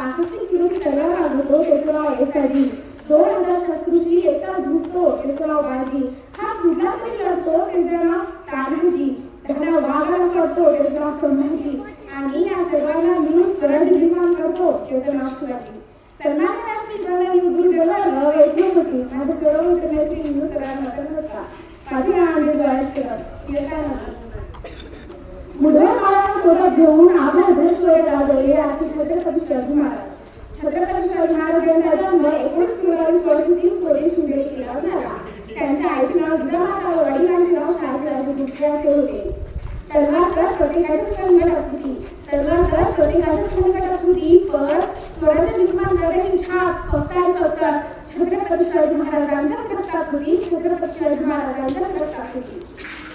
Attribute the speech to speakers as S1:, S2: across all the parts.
S1: पासष्ट किलोची तलवार लागतो त्याचं नाव एसाजी दोन हजार शत्रूशी एकाच घुसतो त्याचं नाव बाजी हा कुठला तरी लढतो त्याचं नाव तानाजी त्यांना वाघाला करतो त्याचं नाव संभाजी आणि या सर्वांना मिळून स्वराज्य निर्माण करतो त्याचं नाव शिवाजी सन्मान राष्ट्रीय जवळ होती माझं कळवून करण्याची हिंदू सगळ्यांना नसता माझी आनंद सोबत घेऊन आपल्या दृष्टीवर राबवले असते छत्रपती शिवाजी महाराज छत्रपती शिवाजी महाराज यांचा जन्म एकोणीस फेब्रुवारी सोळाशे तीस रोजी शिंदे किल्ला झाला त्यांच्या आईचे नाव जिजामाता व वडिलांचे नाव शास्त्राजी दुसरे असे होते. तलवारकर प्रत्येकाच्याच कणगटात होती तलवारकर प्रत्येकाच्याच कणगटात होती पण स्वराज्य निर्माण करण्याची छाप फक्त आणि फक्त छत्रपती शिवाजी महाराजांच्याच रक्तात होती. छत्रपती शिवाजी महाराजांच्याच रक्तात होती.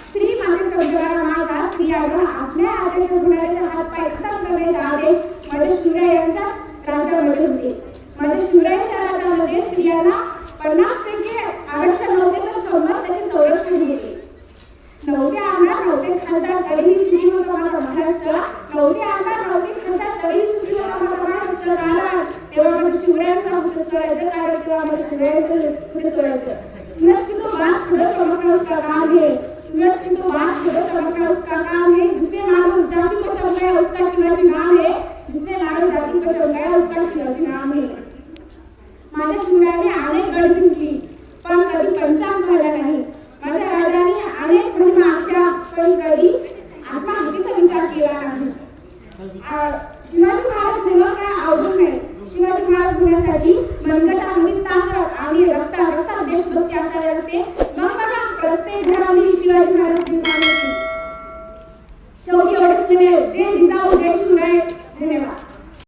S1: स्त्री मागे संसाराला माझा स्त्रियांना आपल्या आदेश गुन्ह्याचे हात पाय खतम करण्याचे आदेश माझ्या शिवरायांच्या राज्यामध्ये होते. म्हणजे शिवरायांच्या राज्यामध्ये स्त्रियांना पन्नास टक्के आरक्षण नव्हते तर शंभर टक्के संरक्षण होते. नव्हते आमदार नव्हते खासदार तरीही स्त्री होता माझा महाराष्ट्र. नव्हते आमदार नव्हते खासदार तरीही स्त्री होता माझा महाराष्ट्र. कारण तेव्हा माझं शिवरायांचा होतं स्वराज्य कारण तेव्हा माझं शिवरायांचं होतं स्वराज्य. सूरज की तो बात छोड़ो चमकना उसका काम है? सूरज की तो बात छोड़ो चमकना उसका काम है? जिसने मानव जाति को चमकाया उसका शिवाजी नाम है? जिसने मानव जाति को चमकाया उसका शिवाजी नाम है? माझ्या शिवराने अनेक गड जिंकली पण कधी पंचांग झाला नाही. माझ्या राजाने अनेक महिमा आखल्या पण कधी आत्महत्येचा विचार केला नाही. शिवाजी महाराज नेमकं काय अवघड नाही. शिवाजी महाराज होण्यासाठी मनगटामध्ये ताकद आणि रक्त रक्त देशभक्ती असावी लागते. मग बघा प्रत्येक घरामध्ये शिवाजी महाराज निर्माण होती. शेवटी एवढंच म्हणजे जे जिजाऊ जय शिवराय. धन्यवाद.